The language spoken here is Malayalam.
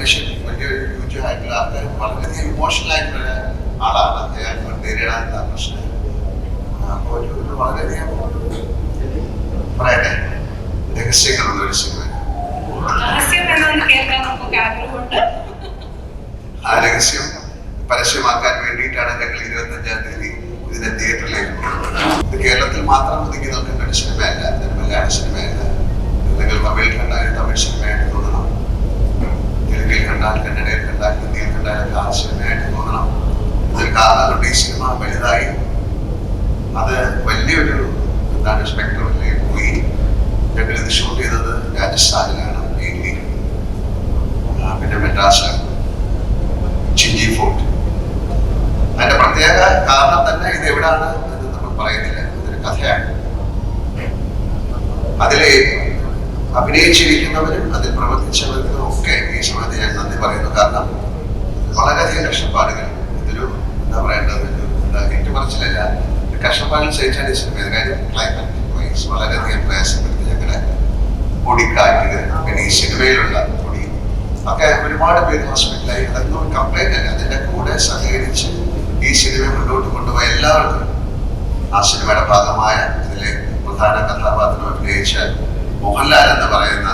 മനുഷ്യൻ വലിയൊരു ഹ്യൂജ് ആയിട്ടുള്ള ആൾക്കാർ വളരെയധികം ഇമോഷണൽ ആയിട്ടുള്ള ആളാണ്. അദ്ദേഹം നേരിടാനുള്ള പ്രശ്നം. അപ്പോൾ ഒരു വളരെയധികം പറയട്ടെ? രഹസ്യങ്ങളുള്ള ഒരു സിനിമ. ആ രഹസ്യം പരസ്യമാക്കാൻ വേണ്ടിയിട്ടാണ് ഞങ്ങൾ ഇരുപത്തഞ്ചാം തീയതി ഇതിനെ തിയേറ്ററിലേക്ക്. ഇത് കേരളത്തിൽ മാത്രം ഒതുക്കി നിൽക്കുന്ന ഒരു സിനിമയല്ല. മലയാള സിനിമയല്ല ഈ സിനിമ വലുതായി. അത് വലിയൊരു എന്താണ് സ്പെക്ട്രമിലേക്ക് പോയി. ഞങ്ങൾ ഇത് ഷൂട്ട് ചെയ്തത് രാജസ്ഥാനിലാണ് മെയിൻലി പിന്നെ മെഡ്രാസ് ചിഞ്ചി ഫോർട്ട് അതിന്റെ പ്രത്യേക കാരണം തന്നെ ഇത് എവിടാണ് എന്ന് നമ്മൾ പറയുന്നില്ല. ഇതൊരു കഥയാണ്. അതിലെ അഭിനയിച്ചിരിക്കുന്നവരും അതിൽ പ്രവർത്തിച്ചവർക്കും ഒക്കെ ഈ സമയത്ത് ഞാൻ നന്ദി പറയുന്നു. കാരണം വളരെയധികം കഷ്ടപ്പാടുകൾ ഇതൊരു എന്താ പറയേണ്ടത് ഒരു എന്താ ഏറ്റുപറച്ചിലല്ല ഒരു കഷ്ടപ്പാടിൽ സഹിച്ചാണ് സിനിമ കാര്യം ക്ലൈമറ്റ് വൈസ് വളരെയധികം പ്രയാസപ്പെടുത്തി ഞങ്ങളുടെ പൊടിക്കാറ്റ് പിന്നെ ഈ സിനിമയിലുള്ള പൊടി. ഒക്കെ ഒരുപാട് പേര് ഹോസ്പിറ്റലായി അതൊന്നും കംപ്ലൈന്റ് അല്ല. അതിന്റെ കൂടെ സഹകരിച്ച് ഈ സിനിമ മുന്നോട്ട് കൊണ്ടുപോയ എല്ലാവർക്കും ആ സിനിമയുടെ ഭാഗമായ ഇതിലെ പ്രധാന കഥാപാത്രം അഭിനയിച്ച മോഹൻലാൽ എന്ന് പറയുന്ന